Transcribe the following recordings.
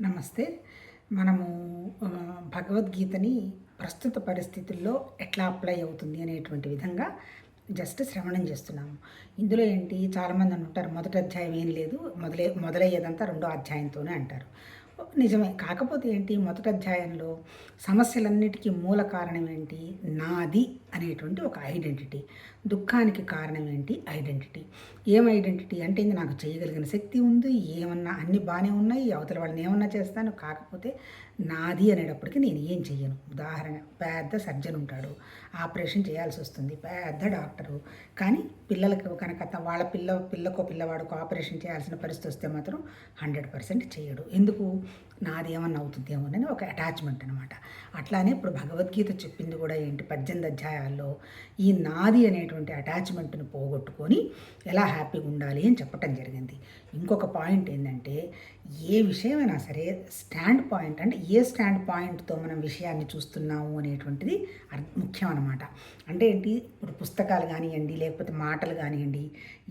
నమస్తే. మనము భగవద్గీతని ప్రస్తుత పరిస్థితుల్లో ఎట్లా అప్లై అవుతుంది అనేటువంటి విధంగా జస్ట్ శ్రవణం చేస్తున్నాము. ఇందులో ఏంటి? చాలామంది అంటారు మొదటి అధ్యాయం ఏం లేదు మొదలై మొదలయ్యేదంతా రెండో అధ్యాయంతోనే అంటారు. నిజమే. కాకపోతే ఏంటి? మొదటి అధ్యాయంలో సమస్యలన్నిటికీ మూల కారణం ఏంటి? నాది అనేటువంటి ఒక ఐడెంటిటీ. దుఃఖానికి కారణం ఏంటి? ఐడెంటిటీ. ఏం ఐడెంటిటీ అంటే నాకు చేయగలిగిన శక్తి ఉంది ఏమన్నా అన్ని బాగానే ఉన్నాయి అవతల వాళ్ళని ఏమన్నా చేస్తాను కాకపోతే నాది అనేటప్పటికి నేను ఏం చెయ్యను. ఉదాహరణ పెద్ద సర్జన్ ఉంటాడు. ఆపరేషన్ చేయాల్సి వస్తుంది. పెద్ద డాక్టరు. కానీ పిల్లలకు కనుక వాళ్ళ పిల్ల పిల్లకో పిల్లవాడికో ఆపరేషన్ చేయాల్సిన పరిస్థితి వస్తే మాత్రం హండ్రెడ్ పర్సెంట్ చేయడు ఎందుకు? నాది ఏమన్నా అవుతుందేమోనని ఒక అటాచ్మెంట్ అనమాట అట్లానే ఇప్పుడు భగవద్గీత చెప్పింది కూడా ఏంటి? పద్దెనిమిది అధ్యాయాల్లో ఈ నాది అనేటువంటి అటాచ్మెంట్ని పోగొట్టుకొని ఎలా హ్యాపీగా ఉండాలి అని చెప్పటం జరిగింది. ఇంకొక పాయింట్ ఏంటంటే ఏ విషయమైనా సరే స్టాండ్ పాయింట్ అంటే ఏ స్టాండ్ పాయింట్తో మనం విషయాన్ని చూస్తున్నాము అనేటువంటిది ముఖ్యం అనమాట అంటే ఏంటి? ఇప్పుడు పుస్తకాలు కానివ్వండి లేకపోతే మాటలు కానివ్వండి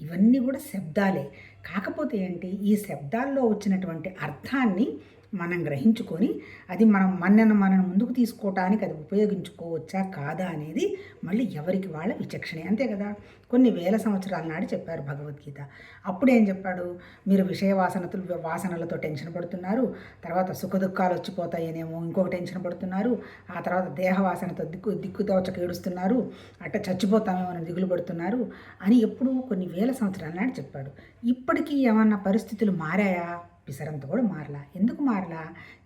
ఇవన్నీ కూడా శబ్దాలే. కాకపోతే ఏంటి? ఈ శబ్దాల్లో వచ్చినటువంటి అర్థాన్ని మనం గ్రహించుకొని అది మనం మనను ముందుకు తీసుకోవటానికి అది ఉపయోగించుకోవచ్చా కాదా అనేది మళ్ళీ ఎవరికి వాళ్ళ విచక్షణే. అంతే కదా? కొన్ని వేల సంవత్సరాల నాడు చెప్పారు భగవద్గీత. అప్పుడు ఏం చెప్పాడు? మీరు విషయ వాసనతులు వాసనలతో టెన్షన్ పడుతున్నారు తర్వాత సుఖ దుఃఖాలు వచ్చిపోతాయనేమో ఇంకొక టెన్షన్ పడుతున్నారు ఆ తర్వాత దేహ వాసనతో దిక్కు దిక్కుతోచక ఏడుస్తున్నారు అట్ట చచ్చిపోతామేమో అని దిగులు పడుతున్నారు అని ఎప్పుడు కొన్ని వేల సంవత్సరాల నాడు చెప్పాడు. ఇప్పటికీ ఏమన్నా పరిస్థితులు మారాయా? పిసరంత కూడా మారలా. ఎందుకు మారలా?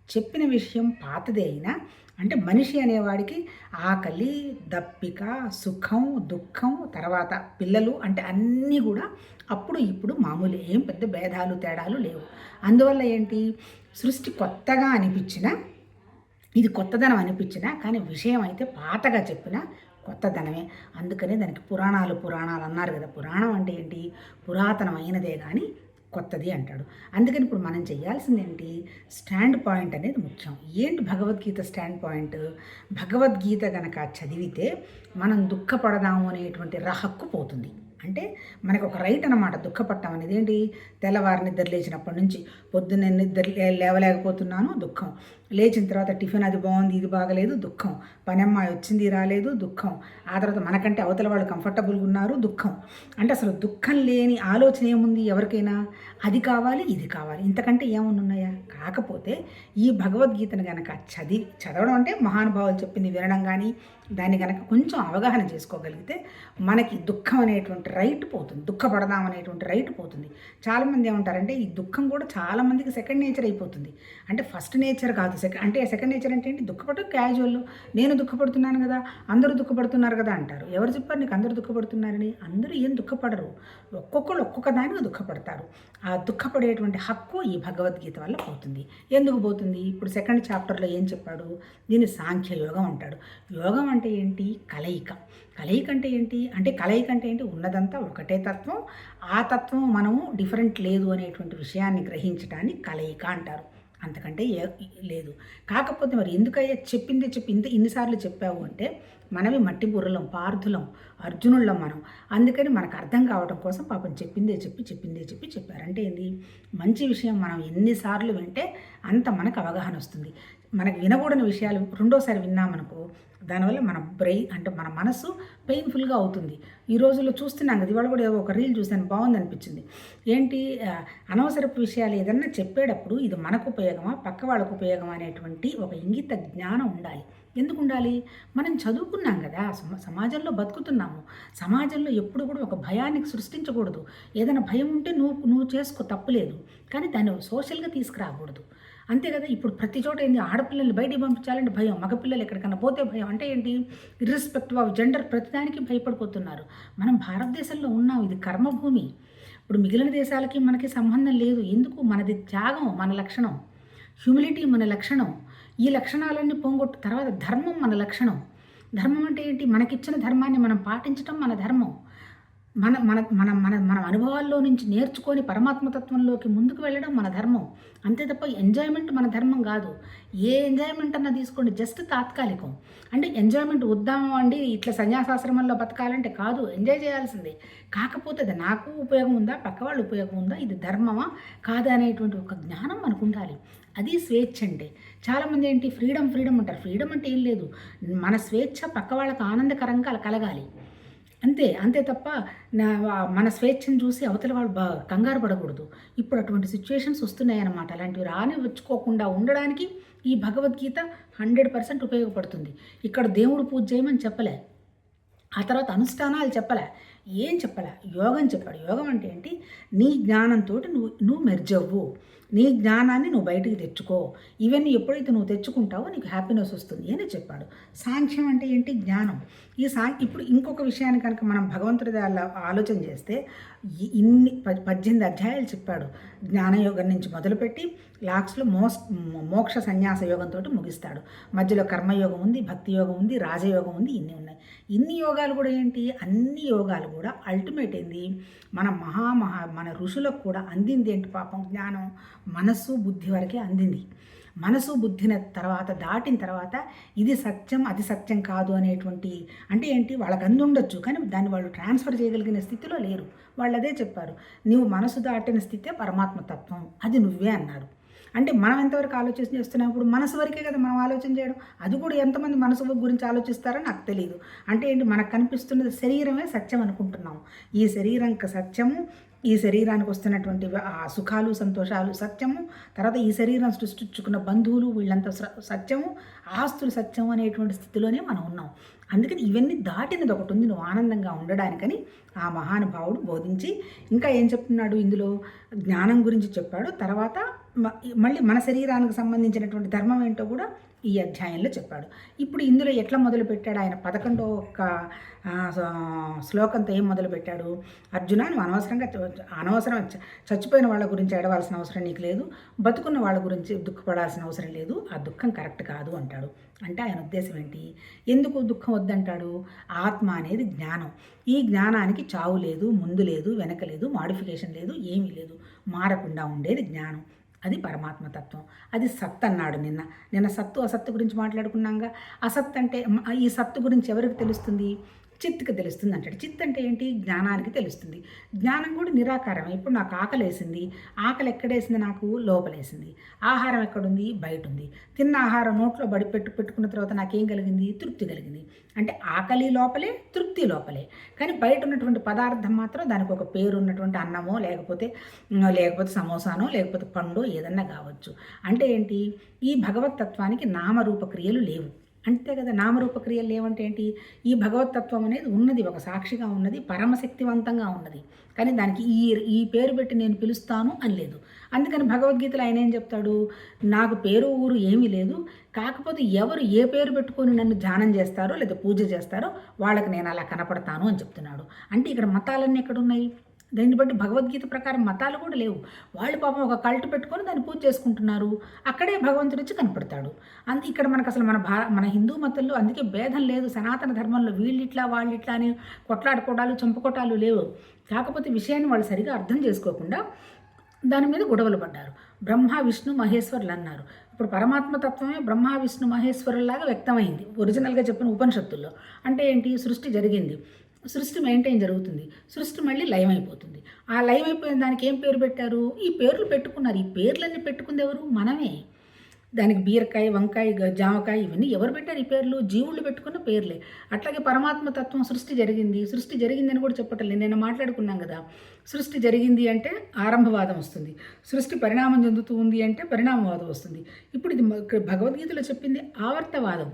చెప్పిన విషయం పాతదే అయినా అంటే మనిషి అనేవాడికి ఆకలి దప్పిక సుఖం దుఃఖం తర్వాత పిల్లలు అంటే అన్నీ కూడా అప్పుడు ఇప్పుడు మామూలు ఏం పెద్ద భేదాలు తేడాలు లేవు. అందువల్ల ఏంటి? సృష్టి కొత్తగా అనిపించిన ఇది కొత్తదనం అనిపించినా కానీ విషయం అయితే పాతగా చెప్పిన కొత్తదనమే. అందుకనే దానికి పురాణాలు పురాణాలు అన్నారు కదా. పురాణం అంటే ఏంటి? పురాతనమైనదే కానీ కొత్తది అంటాడు. అందుకని ఇప్పుడు మనం చేయాల్సింది ఏంటి స్టాండ్ పాయింట్ అనేది ముఖ్యం. ఏంటి భగవద్గీత స్టాండ్ పాయింట్? భగవద్గీత గనక చదివితే మనం దుఃఖపడదాము అనేటువంటి రహక్కు పోతుంది. అంటే మనకు ఒక రైట్ అనమాట దుఃఖపడటం అనేది. ఏంటి? తెల్లవారి నిద్ర లేచినప్పటి నుంచి పొద్దున్న నిద్ర లేవలేకపోతున్నాను దుఃఖం. లేచిన తర్వాత టిఫిన్ అది బాగుంది ఇది బాగలేదు దుఃఖం. పనమ్మాయి వచ్చింది రాలేదు దుఃఖం. ఆ తర్వాత మనకంటే అవతల వాళ్ళు కంఫర్టబుల్గా ఉన్నారు దుఃఖం. అంటే అసలు దుఃఖం లేని ఆలోచన ఏముంది ఎవరికైనా? అది కావాలి ఇది కావాలి. ఇంతకంటే ఏమన్నా ఉన్నాయా? కాకపోతే ఈ భగవద్గీతను కనుక చదివి చదవడం అంటే మహానుభావులు చెప్పింది వినడం కానీ దాన్ని కనుక కొంచెం అవగాహన చేసుకోగలిగితే మనకి దుఃఖం అనేటువంటి రైట్ పోతుంది. దుఃఖపడదాం అనేటువంటి రైట్ పోతుంది. చాలామంది ఏమంటారంటే ఈ దుఃఖం కూడా చాలామందికి సెకండ్ నేచర్ అయిపోతుంది. అంటే ఫస్ట్ నేచర్ కాదు సెకండ్ అంటే సెకండ్ నేచర్ అంటే ఏంటి? దుఃఖపడటం క్యాజువల్ నేను దుఃఖపడుతున్నాను కదా అందరూ దుఃఖపడుతున్నారు కదా అంటారు. ఎవరు చెప్పారు? నీకు అందరూ దుఃఖపడుతున్నారని? అందరూ ఏం దుఃఖపడరు. ఒక్కొక్కరు ఒక్కొక్క దానికి దుఃఖపడతారు. ఆ దుఃఖపడేటువంటి హక్కు ఈ భగవద్గీత వల్ల పోతుంది. ఎందుకు పోతుంది? ఇప్పుడు సెకండ్ చాప్టర్లో ఏం చెప్పాడు? దీన్ని సాంఖ్య యోగం అంటాడు. యోగం అంటే ఏంటి? కలయిక. కలయిక అంటే ఏంటి? అంటే కలయిక అంటే ఏంటి? ఉన్నదంతా ఒకటే తత్వం. ఆ తత్వం మనము డిఫరెంట్ లేదు అనేటువంటి విషయాన్ని గ్రహించడాన్ని కలయిక అంటారు. అంతకంటే ఏ లేదు. కాకపోతే మరి ఎందుకయ్యా చెప్పిందే చెప్పి ఇంత ఇన్నిసార్లు చెప్పావు అంటే మనవి మట్టి బుర్రలం పార్థులం అర్జునుళ్ళం మనం. అందుకని మనకు అర్థం కావడం కోసం పాపం చెప్పిందే చెప్పి చెప్పిందే చెప్పి చెప్పారు. అంటే ఏంది? మంచి విషయం మనం ఎన్నిసార్లు వింటే అంత మనకు అవగాహన వస్తుంది. మనకు వినకూడని విషయాలు రెండోసారి విన్నామనుకో దానివల్ల మన బ్రెయిన్ అంటే మన మనసు పెయిన్ఫుల్గా అవుతుంది. ఈ రోజుల్లో చూస్తున్నాం కదా ఇవాళ కూడా ఏదో ఒక రీల్ చూశాను బాగుంది అనిపించింది ఏంటి అనవసరపు విషయాలు ఏదన్నా చెప్పేటప్పుడు ఇది మనకు ఉపయోగమా పక్క వాళ్ళకు ఉపయోగమా అనేటువంటి ఒక ఇంగిత జ్ఞానం ఉండాలి. ఎందుకు ఉండాలి? మనం చదువుకున్నాం కదా సమాజంలో బతుకుతున్నాము. సమాజంలో ఎప్పుడు కూడా ఒక భయానికి సృష్టించకూడదు. ఏదైనా భయం ఉంటే నువ్వు నువ్వు చేసుకో తప్పులేదు కానీ దాన్ని సోషల్గా తీసుకురాకూడదు. అంతే కదా? ఇప్పుడు ప్రతి చోట ఏంది? ఆడపిల్లల్ని బయటికి పంపించాలంటే భయం. మగపిల్లలు ఎక్కడికన్నా పోతే భయం. అంటే ఏంటి? ఇర్రెస్పెక్టివ్ ఆఫ్ జెండర్ ప్రతిదానికి భయపడిపోతున్నారు. మనం భారతదేశంలో ఉన్నాం. ఇది కర్మభూమి. ఇప్పుడు మిగిలిన దేశాలకి మనకి సంబంధం లేదు. ఎందుకు? మనది త్యాగం మన లక్షణం. హ్యూమిలిటీ మన లక్షణం. ఈ లక్షణాలన్నీ పోగొట్టు తర్వాత ధర్మం మన లక్షణం. ధర్మం అంటే ఏంటి? మనకిచ్చిన ధర్మాన్ని మనం పాటించడం మన ధర్మం. మన మన మన మన మన అనుభవాల్లో నుంచి నేర్చుకొని పరమాత్మ తత్వంలోకి ముందుకు వెళ్ళడం మన ధర్మం. అంతే తప్ప ఎంజాయ్మెంట్ మన ధర్మం కాదు. ఏ ఎంజాయ్మెంట్ అన్నా తీసుకోండి జస్ట్ తాత్కాలికం. అంటే ఎంజాయ్మెంట్ వద్దాము అండి ఇట్లా సన్యాసాశ్రమంలో బతకాలంటే కాదు ఎంజాయ్ చేయాల్సిందే. కాకపోతే అది నాకు ఉపయోగం ఉందా పక్క వాళ్ళు ఉపయోగం ఉందా ఇది ధర్మమా కాదా అనేటువంటి ఒక జ్ఞానం మనకు ఉండాలి అది స్వేచ్ఛ అంటే చాలామంది ఏంటి ఫ్రీడమ్ ఫ్రీడమ్ అంటారు. ఫ్రీడమ్ అంటే ఏం లేదు. మన స్వేచ్ఛ పక్క వాళ్ళకి ఆనందకరంగా కలగాలి. అంతే అంతే తప్ప నా మన స్వేచ్ఛను చూసి అవతల వాళ్ళు బా కంగారు పడకూడదు. ఇప్పుడు అటువంటి సిచ్యువేషన్స్ వస్తున్నాయన్నమాట. అలాంటివి రాని వచ్చుకోకుండా ఉండడానికి ఈ భగవద్గీత హండ్రెడ్ పర్సెంట్ ఉపయోగపడుతుంది. ఇక్కడ దేవుడు పూజ చేయమని చెప్పలే. ఆ తర్వాత అనుష్ఠానాలు చెప్పలే. ఏం చెప్పలే? యోగం చెప్పాడు. యోగం అంటే ఏంటి? నీ జ్ఞానంతో నువ్వు నువ్వు మెర్జవ్వు. నీ జ్ఞానాన్ని నువ్వు బయటికి తెచ్చుకో. ఇవన్నీ ఎప్పుడైతే నువ్వు తెచ్చుకుంటావో నీకు హ్యాపీనెస్ వస్తుంది అని చెప్పాడు. సాంఖ్యం అంటే ఏంటి? జ్ఞానం. ఈ సా ఇప్పుడు ఇంకొక విషయాన్ని కనుక మనం భగవంతుడి ఆలోచన చేస్తే ఇన్ని పద్దెనిమిది అధ్యాయాలు చెప్పాడు. జ్ఞానయోగం నుంచి మొదలుపెట్టి లాస్ట్లో మోస్ మోక్ష సన్యాస యోగంతో ముగిస్తాడు. మధ్యలో కర్మయోగం ఉంది భక్తి యోగం ఉంది రాజయోగం ఉంది ఇన్ని ఉన్నాయి. ఇన్ని యోగాలు కూడా ఏంటి? అన్ని యోగాలు కూడా అల్టిమేట్ ఏంది? మన మహామహా మన ఋషులకు కూడా అందింది ఏంటి పాపం జ్ఞానం? మనస్సు బుద్ధి వరకే అందింది. మనసు బుద్ధిన తర్వాత దాటిన తర్వాత ఇది సత్యం అది సత్యం కాదు అనేటువంటి అంటే ఏంటి? వాళ్ళకి అంది ఉండొచ్చు. కానీ దాన్ని వాళ్ళు ట్రాన్స్ఫర్ చేయగలిగిన స్థితిలో లేరు. వాళ్ళు అదే చెప్పారు. నువ్వు మనసు దాటిన స్థితే పరమాత్మ తత్వం. అది నువ్వే అన్నారు. అంటే మనం ఎంతవరకు ఆలోచన చేస్తున్నాం? ఇప్పుడు మనసు వరకే కదా మనం ఆలోచన చేయడం. అది కూడా ఎంతమంది మనసు గురించి ఆలోచిస్తారో నాకు తెలియదు అంటే ఏంటి? మనకు కనిపిస్తున్నది శరీరమే సత్యం అనుకుంటున్నాం ఈ శరీరంకి సత్యము ఈ శరీరానికి వస్తున్నటువంటి ఆ సుఖాలు సంతోషాలు సత్యము తర్వాత ఈ శరీరం సృష్టించుకున్న బంధువులు వీళ్ళంతా స- సత్యము ఆస్తులు సత్యం అనేటువంటి స్థితిలోనే మనం ఉన్నాం. అందుకని ఇవన్నీ దాటినది ఒకటి ఉంది. నువ్వు ఆనందంగా ఉండడానికని ఆ మహానుభావుడు బోధించి ఇంకా ఏం చెప్తున్నాడు ఇందులో? జ్ఞానం గురించి చెప్పాడు. తర్వాత మళ్ళీ మన శరీరానికి సంబంధించినటువంటి ధర్మం ఏంటో కూడా ఈ అధ్యాయంలో చెప్పాడు. ఇప్పుడు ఇందులో ఎట్లా మొదలు పెట్టాడు? ఆయన పదకొండో ఒక్క శ్లోకంతో ఏం మొదలు పెట్టాడు? అర్జున నువ్వు అనవసరంగా అనవసరం చచ్చిపోయిన వాళ్ళ గురించి ఏడవలసిన అవసరం నీకు లేదు. బతుకున్న వాళ్ళ గురించి దుఃఖపడాల్సిన అవసరం లేదు. ఆ దుఃఖం కరెక్ట్ కాదు అంటాడు. అంటే ఆయన ఉద్దేశం ఏంటి? ఎందుకు దుఃఖం వద్దంటాడు? ఆత్మ అనేది జ్ఞానం. ఈ జ్ఞానానికి చావు లేదు ముందు లేదు వెనక లేదు మాడిఫికేషన్ లేదు ఏమీ లేదు. మారకుండా ఉండేది జ్ఞానం. అది పరమాత్మ తత్వం. అది సత్ అన్నాడు నిన్న. నిన్న సత్తు అసత్తు గురించి మాట్లాడుకున్నాగా. అసత్ అంటే ఈ సత్తు గురించి ఎవరికి తెలుస్తుంది? చిత్తుకి తెలుస్తుంది అంటాడు. చిత్ అంటే ఏంటి? జ్ఞానానికి తెలుస్తుంది. జ్ఞానం కూడా నిరాకారం. ఇప్పుడు నాకు ఆకలి వేసింది ఆకలి ఎక్కడేసింది నాకు? లోపలేసింది. ఆహారం ఎక్కడుంది? బయట ఉంది తిన్న ఆహారం నోట్లో బడి పెట్టు పెట్టుకున్న తర్వాత నాకేం కలిగింది? తృప్తి కలిగింది. అంటే ఆకలి లోపలే తృప్తి లోపలే. కానీ బయట ఉన్నటువంటి పదార్థం మాత్రం దానికి ఒక పేరు ఉన్నటువంటి అన్నమో లేకపోతే లేకపోతే సమోసానో లేకపోతే పండు ఏదన్నా కావచ్చు. అంటే ఏంటి? ఈ భగవత్ తత్వానికి నామరూప క్రియలు లేవు. అంతే కదా నామరూపక్రియలు ఏమంటే లేవంటే ఏంటి? ఈ భగవతత్వం అనేది ఉన్నది ఒక సాక్షిగా ఉన్నది పరమశక్తివంతంగా ఉన్నది. కానీ దానికి ఈ ఈ పేరు పెట్టి నేను పిలుస్తాను అని లేదు. అందుకని భగవద్గీతలో ఆయన ఏం చెప్తాడు? నాకు పేరు ఊరు ఏమీ లేదు. కాకపోతే ఎవరు ఏ పేరు పెట్టుకొని నన్ను ధ్యానం చేస్తారో లేదా పూజ చేస్తారో వాళ్ళకి నేను అలా కనపడతాను అని చెప్తున్నాడు. అంటే ఇక్కడ మతాలన్నీ ఎక్కడున్నాయి దీన్ని బట్టి భగవద్గీత ప్రకారం మతాలు కూడా లేవు. వాళ్ళు పాపం ఒక కల్ట్ పెట్టుకొని దాన్ని పూజ చేసుకుంటున్నారు. అక్కడే భగవంతుడు వచ్చి కనపడతాడు. అందు ఇక్కడ మనకు అసలు మన భా మన హిందూ మతంలో అందుకే భేదం లేదు. సనాతన ధర్మంలో వీళ్ళిట్లా వాళ్ళిట్లా అని కొట్లాడుకోవడాలు చంపుకోటాలు లేవు. కాకపోతే విషయాన్ని వాళ్ళు సరిగా అర్థం చేసుకోకుండా దాని మీద గొడవలు పడ్డారు. బ్రహ్మ విష్ణు మహేశ్వరులు అన్నారు. ఇప్పుడు పరమాత్మ తత్వమే బ్రహ్మ విష్ణు మహేశ్వరులాగా వ్యక్తమైంది. ఒరిజినల్గా చెప్పిన ఉపనిషత్తుల్లో. అంటే ఏంటి? సృష్టి జరిగింది. సృష్టి మెయింటైన్ జరుగుతుంది. సృష్టి మళ్ళీ లయం అయిపోతుంది. ఆ లయం అయిపోయిన దానికి ఏం పేరు పెట్టారు? ఈ పేర్లు పెట్టుకున్నారు. ఈ పేర్లన్నీ పెట్టుకుంది ఎవరు? మనమే. దానికి బీరకాయ వంకాయ జామకాయ ఇవన్నీ ఎవరు పెట్టారు ఈ పేర్లు? జీవుళ్ళు పెట్టుకున్న పేర్లే. అట్లాగే పరమాత్మ తత్వం సృష్టి జరిగింది. సృష్టి జరిగిందని కూడా చెప్పటలేదు నేను మాట్లాడుకున్నాం కదా. సృష్టి జరిగింది అంటే ఆరంభవాదం వస్తుంది. సృష్టి పరిణామం చెందుతూ ఉంది అంటే పరిణామవాదం వస్తుంది. ఇప్పుడు ఇది భగవద్గీతలో చెప్పింది ఆవర్తవాదం.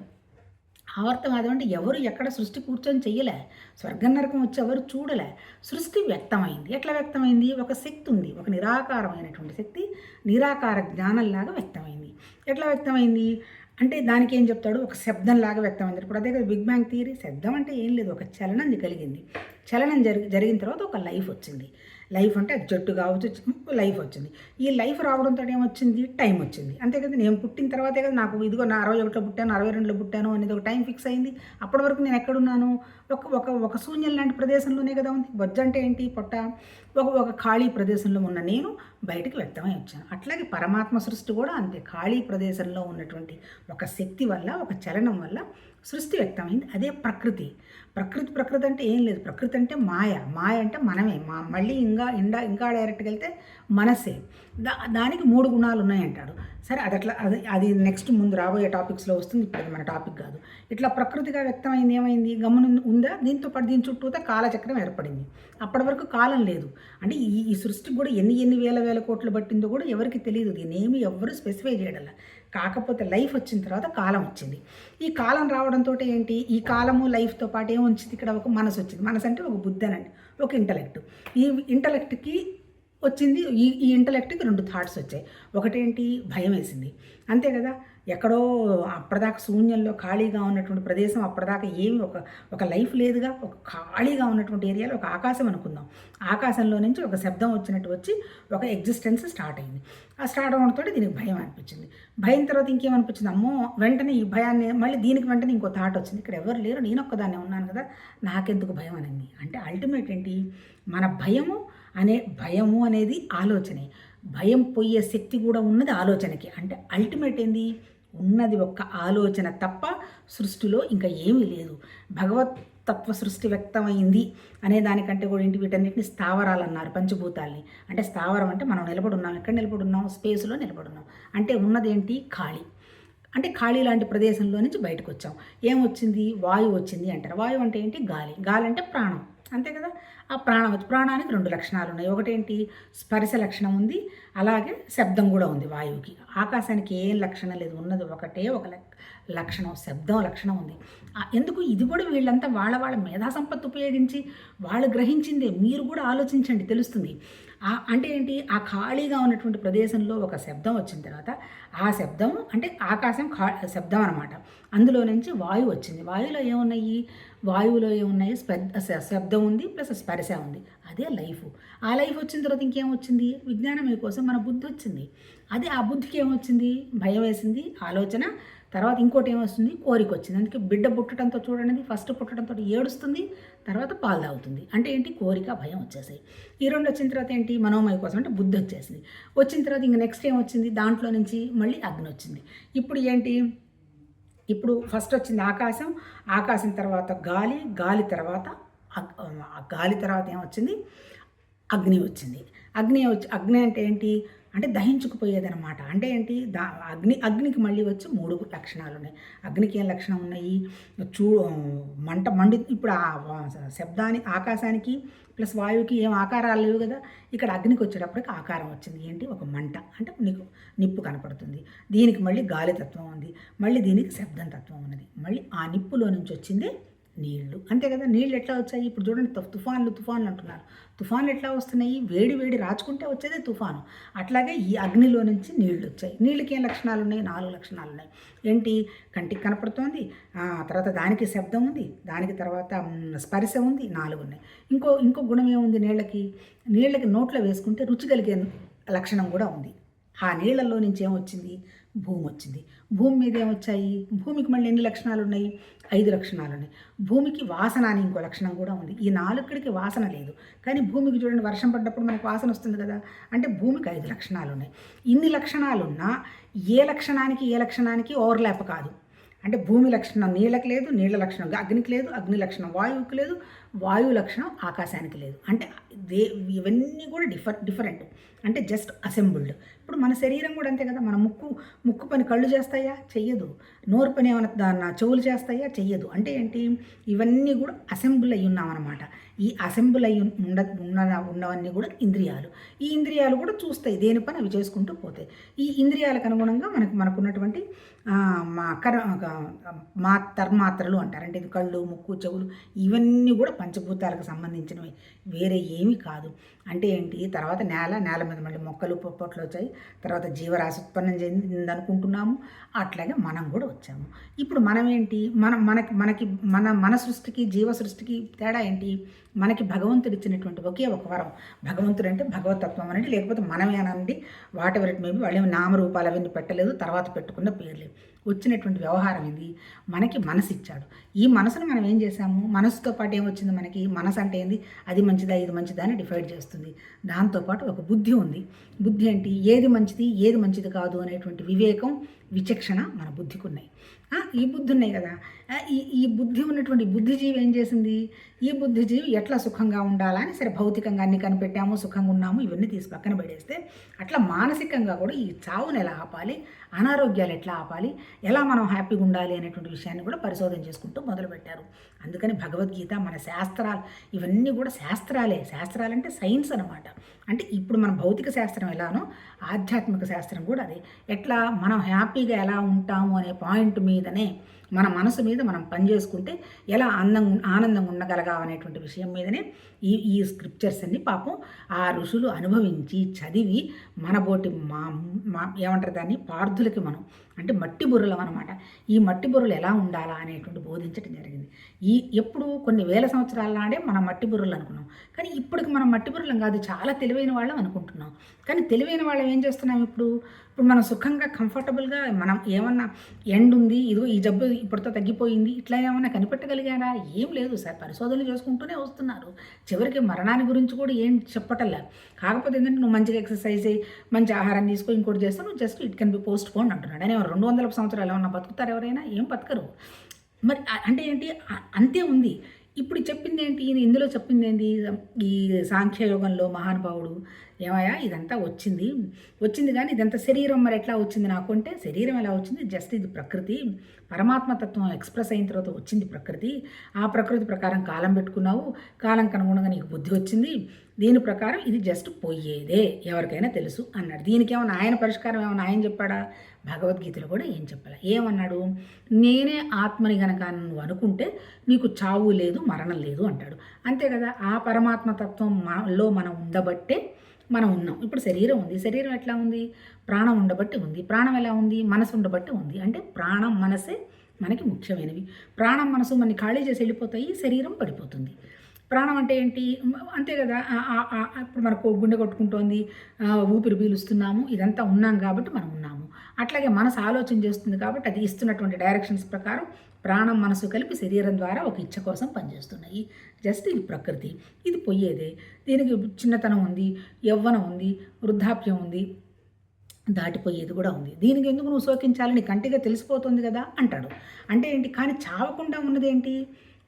ఆవర్తవాదం అంటే ఎవరు ఎక్కడ సృష్టి కూర్చొని చెయ్యలే. స్వర్గం నరకం వచ్చి ఎవరు చూడలే. సృష్టి వ్యక్తమైంది. ఎట్లా వ్యక్తమైంది? ఒక శక్తి ఉంది. ఒక నిరాకారమైనటువంటి శక్తి నిరాకార జ్ఞానంలాగా వ్యక్తమైంది. ఎట్లా వ్యక్తమైంది? అంటే దానికి ఏం చెప్తాడు? ఒక శబ్దంలాగా వ్యక్తమైంది. ఇప్పుడు అదే కదా బిగ్ బ్యాంగ్ థియరీ. శబ్దం అంటే ఏం లేదు. ఒక చలనం కలిగింది. చలనం జరిగి జరిగిన తర్వాత ఒక లైఫ్ వచ్చింది. లైఫ్ అంటే అది జట్టు కావచ్చు లైఫ్ వచ్చింది. ఈ లైఫ్ రావడంతో ఏమొచ్చింది? టైం వచ్చింది. అంతే కదా నేను పుట్టిన తర్వాతే కదా నాకు ఇదిగో నా అరవై ఒకటిలో పుట్టాను అరవై రెండులో పుట్టాను అనేది ఒక టైం ఫిక్స్ అయింది. అప్పటి వరకు నేను ఎక్కడున్నాను? ఒక ఒక ఒక శూన్యం లాంటి ప్రదేశంలోనే కదా ఉంది. బొజ్జ అంటే ఏంటి? పొట్ట. ఒక ఒక ఖాళీ ప్రదేశంలో ఉన్న నేను బయటికి వ్యక్తమై వచ్చాను. అట్లాగే పరమాత్మ సృష్టి కూడా అంతే. ఖాళీ ప్రదేశంలో ఉన్నటువంటి ఒక శక్తి వల్ల ఒక చలనం వల్ల సృష్టి వ్యక్తమైంది. అదే ప్రకృతి. ప్రకృతి ప్రకృతి అంటే ఏం లేదు. ప్రకృతి అంటే మాయ. మాయ అంటే మనమే. మా మళ్ళీ ఇంకా ఇండా ఇంకా డైరెక్ట్గా వెళ్తే మనసే. దా దానికి మూడు గుణాలు ఉన్నాయంటాడు. సరే అది అట్లా అది అది నెక్స్ట్ ముందు రాబోయే టాపిక్స్లో వస్తుంది. ఇప్పుడు అది మన టాపిక్ కాదు. ఇట్లా ప్రకృతిగా వ్యక్తమైంది ఏమైంది గమనం ఉందా దీంతో పాటు దీని చుట్టూతో కాలచక్రం ఏర్పడింది. అప్పటి వరకు కాలం లేదు. అంటే ఈ ఈ సృష్టికి కూడా ఎన్ని ఎన్ని వేల వేల కోట్లు పట్టిందో కూడా ఎవరికి తెలియదు. దీన్ని ఏమి ఎవరు స్పెసిఫై చేయడం కాకపోతే లైఫ్ వచ్చిన తర్వాత కాలం వచ్చింది. ఈ కాలం రావడంతో ఏంటి? ఈ కాలము లైఫ్తో పాటు ఏమొచ్చింది ఇక్కడ ఒక మనసు వచ్చింది. మనసు అంటే ఒక బుద్ధి అనండి. ఒక ఇంటలెక్ట్ ఈ ఇంటలెక్ట్కి వచ్చింది. ఈ ఈ ఇంటలెక్ట్కి రెండు థాట్స్ వచ్చాయి. ఒకటేంటి? భయం వేసింది. అంతే కదా? ఎక్కడో అప్పటిదాకా శూన్యంలో ఖాళీగా ఉన్నటువంటి ప్రదేశం అప్పటిదాకా ఏమి ఒక ఒక లైఫ్ లేదుగా. ఒక ఖాళీగా ఉన్నటువంటి ఏరియాలో ఒక ఆకాశం అనుకుందాం. ఆకాశంలో నుంచి ఒక శబ్దం వచ్చినట్టు వచ్చి ఒక ఎగ్జిస్టెన్స్ స్టార్ట్ అయింది. ఆ స్టార్ట్ అవడంతో దీనికి భయం అనిపించింది. భయం తర్వాత ఇంకేమనిపించింది? అమ్మో! వెంటనే ఈ భయాన్ని మళ్ళీ దీనికి వెంటనే ఇంకో థాట్ వచ్చింది. ఇక్కడ ఎవరు లేరు. నేను ఒక్కదాన్నే ఉన్నాను కదా. నాకెందుకు భయం అనింది? అంటే అల్టిమేట్ ఏంటి? మన భయము అనే భయము అనేది ఆలోచనే. భయం పోయే శక్తి కూడా ఉన్నది ఆలోచనకి. అంటే అల్టిమేట్ ఏంది? ఉన్నది ఒక్క ఆలోచన తప్ప సృష్టిలో ఇంకా ఏమీ లేదు. భగవత్ తత్వ సృష్టి వ్యక్తమైంది అనే దానికంటే కూడా ఇంటి వీటన్నిటిని స్థావరాలు అన్నారు పంచభూతాల్ని. అంటే స్థావరం అంటే మనం నిలబడున్నాం ఎక్కడ నిలబడున్నాం స్పేస్లో నిలబడున్నాం అంటే ఉన్నదేంటి ఖాళీ. అంటే ఖాళీ లాంటి ప్రదేశంలో నుంచి బయటకు వచ్చాం. ఏమొచ్చింది? వాయువు వచ్చింది అంటారు. వాయువు అంటే ఏంటి? గాలి. గాలి అంటే ప్రాణం. అంతే కదా? ఆ ప్రాణం ప్రాణానికి రెండు లక్షణాలు ఉన్నాయి. ఒకటేంటి? స్పర్శ లక్షణం ఉంది. అలాగే శబ్దం కూడా ఉంది వాయువుకి. ఆకాశానికి ఏం లక్షణం లేదు. ఉన్నది ఒకటే ఒక లక్షణం శబ్దం లక్షణం ఉంది. ఎందుకు? ఇది కూడా వీళ్ళంతా వాళ్ళ వాళ్ళ మేధా సంపత్తి ఉపయోగించి వాళ్ళు గ్రహించిందే. మీరు కూడా ఆలోచించండి తెలుస్తుంది. అంటే ఏంటి? ఆ ఖాళీగా ఉన్నటువంటి ప్రదేశంలో ఒక శబ్దం వచ్చిన తర్వాత ఆ శబ్దం అంటే ఆకాశం ఖా శబ్దం అనమాట అందులో నుంచి వాయువు వచ్చింది. వాయువులో ఏమున్నాయి? వాయువులో ఏమున్నాయి శబ్దం ఉంది ప్లస్ స్పర్శ ఉంది. అదే లైఫ్. ఆ లైఫ్ వచ్చిన తర్వాత ఇంకేమొచ్చింది విజ్ఞానం కోసం మన బుద్ధి వచ్చింది. అదే ఆ బుద్ధికి ఏమొచ్చింది భయం వేసింది ఆలోచన. తర్వాత ఇంకోటి ఏమొస్తుంది కోరిక వచ్చింది. అందుకే బిడ్డ పుట్టడంతో చూడండి. ఫస్ట్ పుట్టడంతో ఏడుస్తుంది తర్వాత పాలు తాగుతుంది. అంటే ఏంటి? కోరిక భయం వచ్చేసాయి ఈ రెండు వచ్చిన తర్వాత ఏంటి? మనోమయ కోసం అంటే బుద్ధి వచ్చేసింది. వచ్చిన తర్వాత ఇంక నెక్స్ట్ ఏం వచ్చింది? దాంట్లో నుంచి మళ్ళీ అగ్ని వచ్చింది. ఇప్పుడు ఏంటి? ఇప్పుడు ఫస్ట్ వచ్చింది ఆకాశం ఆకాశం తర్వాత గాలి గాలి తర్వాత గాలి తర్వాత ఏమొచ్చింది అగ్ని వచ్చింది. అగ్ని వచ్చి అగ్ని అంటే ఏంటి? అంటే దహించుకుపోయేదనమాట అంటే ఏంటి? దా అగ్ని అగ్నికి మళ్ళీ వచ్చి మూడు లక్షణాలు ఉన్నాయి అగ్నికి ఏం లక్షణం ఉన్నాయి? చూ మంట మండి ఇప్పుడు ఆ శబ్దానికి ఆకాశానికి ప్లస్ వాయువుకి ఏం ఆకారాలు లేవు కదా? ఇక్కడ అగ్నికి వచ్చేటప్పటికి ఆకారం వచ్చింది. ఏంటి? ఒక మంట. అంటే నీకు నిప్పు కనపడుతుంది. దీనికి మళ్ళీ గాలి తత్వం ఉంది. మళ్ళీ దీనికి శబ్దం తత్వం ఉన్నది. మళ్ళీ ఆ నిప్పులో నుంచి వచ్చిందే నీళ్ళు. అంతే కదా నీళ్ళు ఎట్లా వచ్చాయి? ఇప్పుడు చూడండి తుఫాన్లు తుఫాన్లు అంటున్నారు. తుఫాన్లు ఎట్లా వస్తున్నాయి? వేడి వేడి రాచుకుంటే వచ్చేదే తుఫాను. అట్లాగే ఈ అగ్నిలో నుంచి నీళ్ళు వచ్చాయి. నీళ్ళకి ఏం లక్షణాలు ఉన్నాయి? నాలుగు లక్షణాలు ఉన్నాయి. ఏంటి? కంటికి కనపడుతోంది. తర్వాత దానికి శబ్దం ఉంది. దానికి తర్వాత స్పర్శ ఉంది. నాలుగు ఉన్నాయి. ఇంకో ఇంకో గుణం ఏముంది నీళ్ళకి నీళ్ళకి నోట్లో వేసుకుంటే రుచి కలిగే లక్షణం కూడా ఉంది. ఆ నీళ్ళల్లో నుంచి ఏమొచ్చింది భూమి వచ్చింది. భూమి మీద ఏమొచ్చాయి? భూమికి మళ్ళీ ఎన్ని లక్షణాలు ఉన్నాయి ఐదు లక్షణాలు ఉన్నాయి భూమికి వాసన అని ఇంకో లక్షణం కూడా ఉంది. ఈ నాలుగుడికి వాసన లేదు. కానీ భూమికి చూడండి వర్షం పడ్డప్పుడు మనకు వాసన వస్తుంది కదా? అంటే భూమికి ఐదు లక్షణాలు ఉన్నాయి ఇన్ని లక్షణాలున్నా ఏ లక్షణానికి ఏ లక్షణానికి ఓవర్లాప్ కాదు. అంటే భూమి లక్షణం నీళ్ళకి లేదు నీళ్ళ లక్షణం అగ్నికి లేదు అగ్ని లక్షణం వాయువుకి లేదు వాయువు లక్షణం ఆకాశానికి లేదు. అంటే వే ఇవన్నీ కూడా డిఫర్ డిఫరెంట్. అంటే జస్ట్ అసెంబుల్డ్. ఇప్పుడు మన శరీరం కూడా అంతే కదా మన ముక్కు ముక్కు పని కళ్ళు చేస్తాయా? చెయ్యదు. నోరు పని ఏమైనా దాన్ని చెవులు చేస్తాయా? చెయ్యదు. అంటే ఏంటి? ఇవన్నీ కూడా అసెంబుల్ అయి ఉన్నామన్నమాట. ఈ అసెంబుల్ అయి ఉండ ఉన్న ఉన్నవన్నీ కూడా ఇంద్రియాలు. ఈ ఇంద్రియాలు కూడా చూస్తాయి దేని పని అవి చేసుకుంటూ పోతాయి. ఈ ఇంద్రియాలకు అనుగుణంగా మనకు మనకున్నటువంటి మా కర మా తర్మాత్రలు అంటారు. అంటే ఇది కళ్ళు ముక్కు చెవులు ఇవన్నీ కూడా పంచభూతాలకు సంబంధించినవి. వేరే ఏమి కాదు. అంటే ఏంటి? తర్వాత నేల నేల మీద మళ్ళీ మొక్కలు పొప్పట్లు వచ్చాయి. తర్వాత జీవరాశి ఉత్పన్నం చెందింది అనుకుంటున్నాము అట్లాగే మనం కూడా వచ్చాము. ఇప్పుడు మనం ఏంటి మన మనకి మనకి మన మన సృష్టికి జీవ సృష్టికి తేడా ఏంటి? మనకి భగవంతుడు ఇచ్చినటువంటి ఒకే ఒక వరం. భగవంతుడు అంటే భగవతత్వం అనండి లేకపోతే మనమే అనండి వాట్ ఎవర్ ఇట్ మేబీ వాళ్ళు నామరూపాలు అవన్నీ పెట్టలేదు తర్వాత పెట్టుకున్న పేర్లు. వచ్చినటువంటి వ్యవహారం ఇది. మనకి మనసు ఇచ్చాడు ఈ మనసును మనం ఏం చేసాము మనసుతో పాటు ఏమొచ్చింది మనకి? మనసు అంటే ఏంది? అది మంచిదా ఇది మంచిదా అని డిఫైడ్ చేస్తుంది. దాంతోపాటు ఒక బుద్ధి ఉంది. బుద్ధి ఏంటి? ఏది మంచిది ఏది మంచిది కాదు అనేటువంటి వివేకం విచక్షణ మన బుద్ధికి ఉన్నాయి ఈ బుద్ధి ఉన్నాయి కదా. ఈ ఈ బుద్ధి ఉన్నటువంటి బుద్ధిజీవి ఏం చేసింది? ఈ బుద్ధిజీవి ఎట్లా సుఖంగా ఉండాలని సరే భౌతికంగా అన్ని కనిపెట్టాము సుఖంగా ఉన్నాము ఇవన్నీ తీసి పక్కన పడేస్తే అట్లా మానసికంగా కూడా ఈ చావును ఎలా ఆపాలి? అనారోగ్యాలు ఎట్లా ఆపాలి? ఎలా మనం హ్యాపీగా ఉండాలి అనేటువంటి విషయాన్ని కూడా పరిశోధన చేసుకుంటూ మొదలుపెట్టారు. అందుకని భగవద్గీత మన శాస్త్రాలు ఇవన్నీ కూడా శాస్త్రాలే. శాస్త్రాలంటే సైన్స్ అనమాట అంటే ఇప్పుడు మన భౌతిక శాస్త్రం ఎలానో ఆధ్యాత్మిక శాస్త్రం కూడా అదే. ఎట్లా మనం హ్యాపీగా ఎలా ఉంటాము అనే పాయింట్ మీదనే మన మనసు మీద మనం పనిచేసుకుంటే ఎలా అందం ఆనందంగా ఉండగలగాం అనేటువంటి విషయం మీదనే ఈ ఈ స్క్రిప్చర్స్ అన్ని పాపం ఆ ఋషులు అనుభవించి చదివి మనబోటి మా మా ఏమంటారు దాన్ని పార్థులకి మనం అంటే మట్టి బుర్రలం అనమాట ఈ మట్టి బుర్రలు ఎలా ఉండాలా అనేటువంటి బోధించడం జరిగింది. ఈ ఎప్పుడు కొన్ని వేల సంవత్సరాల నాడే మనం మట్టి బుర్రలు అనుకున్నాం. కానీ ఇప్పటికి మనం మట్టి బుర్రలం కాదు చాలా తెలివైన వాళ్ళం అనుకుంటున్నాం. కానీ తెలివైన వాళ్ళం ఏం చేస్తున్నాం ఇప్పుడు? ఇప్పుడు మనం సుఖంగా కంఫర్టబుల్గా మనం ఏమన్నా ఎండ్ ఉంది ఇదో ఈ జబ్బు ఇప్పటితో తగ్గిపోయింది ఇట్లా ఏమన్నా కనిపెట్టగలిగారా? ఏం లేదు సార్. పరిశోధనలు చేసుకుంటూనే వస్తున్నారు. చివరికి మరణాన్ని గురించి కూడా ఏం చెప్పటల్లా కాకపోతే ఏంటంటే నువ్వు మంచిగా ఎక్సర్సైజ్ మంచి ఆహారం తీసుకో ఇంకోటి చేస్తే నువ్వు just it can be postpone అంటున్నాడు. అని రెండు వందల సంవత్సరాలు ఏమన్నా బతుకుతారు ఎవరైనా? ఏం బతకరు. మరి అంటే ఏంటి? అంతే ఉంది. ఇప్పుడు చెప్పింది ఏంటి ఈయన ఇందులో చెప్పింది ఏంటి ఈ సాంఖ్యయోగంలో మహానుభావుడు. ఏమయ్యా? ఇదంతా వచ్చింది. వచ్చింది కానీ ఇదంతా శరీరం మరి ఎట్లా వచ్చింది నాకు అంటే శరీరం ఎలా వచ్చింది? జస్ట్ ఇది ప్రకృతి. పరమాత్మ తత్వం ఎక్స్ప్రెస్ అయిన తర్వాత వచ్చింది ప్రకృతి. ఆ ప్రకృతి ప్రకారం కాలం పెట్టుకున్నావు. కాలం కనుగుణంగా నీకు బుద్ధి వచ్చింది. దీని ప్రకారం ఇది జస్ట్ పోయేదే ఎవరికైనా తెలుసు అన్నాడు. దీనికి ఏమైనా ఆయన పరిష్కారం ఏమైనా ఆయన చెప్పాడా? భగవద్గీతలో కూడా ఏం చెప్పాలి? ఏమన్నాడు? నేనే ఆత్మని గనక నువ్వు అనుకుంటే నీకు చావు లేదు మరణం లేదు అంటాడు. అంతే కదా? ఆ పరమాత్మ తత్వం మనలో మనం ఉండబట్టే మనం ఉన్నాం. ఇప్పుడు శరీరం ఉంది. శరీరం ఎట్లా ఉంది? ప్రాణం ఉండబట్టి ఉంది. ప్రాణం ఎలా ఉంది? మనసు ఉండబట్టి ఉంది. అంటే ప్రాణం మనసే మనకి ముఖ్యమైనవి. ప్రాణం మనసు మనని ఖాళీ చేసి వెళ్ళిపోతాయి శరీరం పడిపోతుంది. ప్రాణం అంటే ఏంటి? అంతే కదా? ఇప్పుడు మనకు గుండె కొట్టుకుంటోంది ఊపిరి పీలుస్తున్నాము ఇదంతా ఉన్నాం కాబట్టి మనం ఉన్నాము. అట్లాగే మనసు ఆలోచన చేస్తుంది కాబట్టి అది ఇస్తున్నటువంటి డైరెక్షన్స్ ప్రకారం ప్రాణం మనసు కలిపి శరీరం ద్వారా ఒక ఇచ్చ కోసం పనిచేస్తున్నాయి. జస్ట్ ఇది ప్రకృతి. ఇది పోయేదే దీనికి చిన్నతనం ఉంది యవ్వనం ఉంది వృద్ధాప్యం ఉంది దాటిపోయేది కూడా ఉంది. దీనికి ఎందుకు నువ్వు శోకించాలని కంటిగా తెలిసిపోతుంది కదా అంటాడు. అంటే ఏంటి? కానీ చావకుండా ఉన్నదేంటి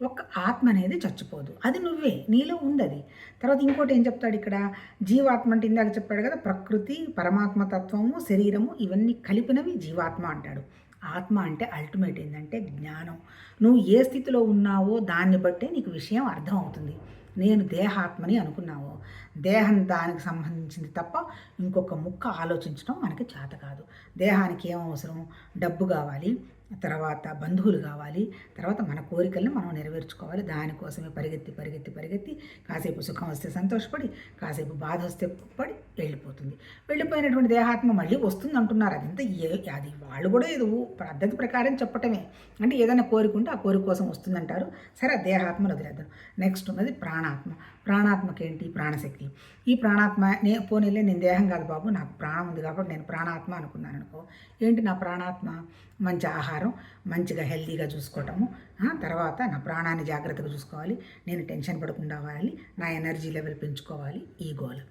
ఒక ఆత్మ అనేది చచ్చిపోదు. అది నువ్వే నీలో ఉంది అది తర్వాత ఇంకోటి ఏం చెప్తాడు ఇక్కడ? జీవాత్మ అంటే ఇందాక చెప్పాడు కదా ప్రకృతి పరమాత్మ తత్వము శరీరము ఇవన్నీ కలిపినవి జీవాత్మ అంటాడు. ఆత్మ అంటే అల్టిమేట్ ఏంటంటే జ్ఞానం. నువ్వు ఏ స్థితిలో ఉన్నావో దాన్ని బట్టే నీకు విషయం అర్థం అవుతుంది నేను దేహాత్మని అనుకున్నావు. దేహం దానికి సంబంధించింది తప్ప ఇంకొక ముక్క ఆలోచించడం మనకి చేత కాదు. దేహానికి ఏం అవసరం? డబ్బు కావాలి. తర్వాత బంధువులు కావాలి తర్వాత మన కోరికలను మనం నెరవేర్చుకోవాలి. దానికోసమే పరిగెత్తి పరిగెత్తి పరిగెత్తి కాసేపు సుఖం వస్తే సంతోషపడి కాసేపు బాధ వస్తే పడి వెళ్ళిపోతుంది వెళ్ళిపోయినటువంటి దేహాత్మ మళ్ళీ వస్తుంది అంటున్నారు అదంతా ఏ అది వాళ్ళు కూడా ఏదో పద్ధతి ప్రకారం చెప్పటమే. అంటే ఏదైనా కోరికుంటే ఆ కోరిక కోసం వస్తుందంటారు. సరే ఆ దేహాత్మను వదిలేద్దాం. నెక్స్ట్ ఉన్నది ప్రాణాత్మ. ప్రాణాత్మకి ఏంటి ప్రాణశక్తి. ఈ ప్రాణాత్మ నే పోనీలే నేను దేహం కాదు బాబు నాకు ప్రాణం ఉంది కాబట్టి నేను ప్రాణాత్మ అనుకున్నాను అనుకో. ఏంటి నా ప్రాణాత్మ? మంచి ఆహారం మంచిగా హెల్తీగా చూసుకోవటము. తర్వాత నా ప్రాణాన్ని జాగ్రత్తగా చూసుకోవాలి. నేను టెన్షన్ పడకుండా అవ్వాలి నా ఎనర్జీ లెవెల్ పెంచుకోవాలి. ఈ గోల్.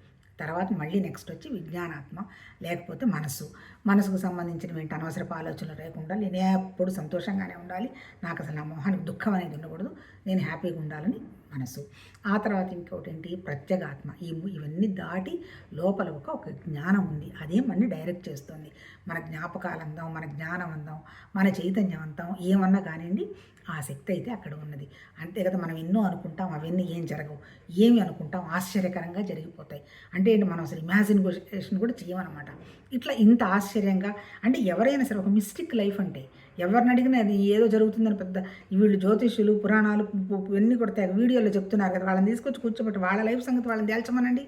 తర్వాత మళ్ళీ నెక్స్ట్ వచ్చి విజ్ఞానాత్మ లేకపోతే మనసు మనసుకు సంబంధించినటువంటి అనవసరపు ఆలోచనలు లేకుండా నేను ఎప్పుడు సంతోషంగానే ఉండాలి. నాకు అసలు నా మొహానికి దుఃఖం అనేది ఉండకూడదు. నేను హ్యాపీగా ఉండాలని మనసు. ఆ తర్వాత ఇంకోటి ఏంటి ప్రత్యేగాత్మ. ఈ ఇవన్నీ దాటి లోపల ఒక ఒక జ్ఞానం ఉంది. అదే మనని డైరెక్ట్ చేస్తుంది. మన జ్ఞాపకాలందం మన జ్ఞానం మన చైతన్యం ఏమన్నా కానివ్వండి ఆ శక్తి అయితే అక్కడ ఉన్నది. అంతే కదా మనం ఎన్నో అనుకుంటాం అవన్నీ ఏం జరగవు. ఏమి అనుకుంటాం ఆశ్చర్యకరంగా జరిగిపోతాయి. అంటే ఏంటి? మనం అసలు ఇమాజినేషన్ కూడా చేయమన్నమాట. ఇట్లా ఇంత ఆశ్చర్యంగా అంటే ఎవరైనా సరే ఒక మిస్టిక్ లైఫ్ అంటే ఎవరిని అడిగినా అది ఏదో జరుగుతుందని పెద్ద వీళ్ళు జ్యోతిష్యులు పురాణాలు ఇవన్నీ కూడా తెగ వీడియోలో చెప్తున్నారు కదా వాళ్ళని తీసుకొచ్చి కూర్చోబెట్టి వాళ్ళ లైఫ్ సంగతి వాళ్ళని తేల్చమనండి.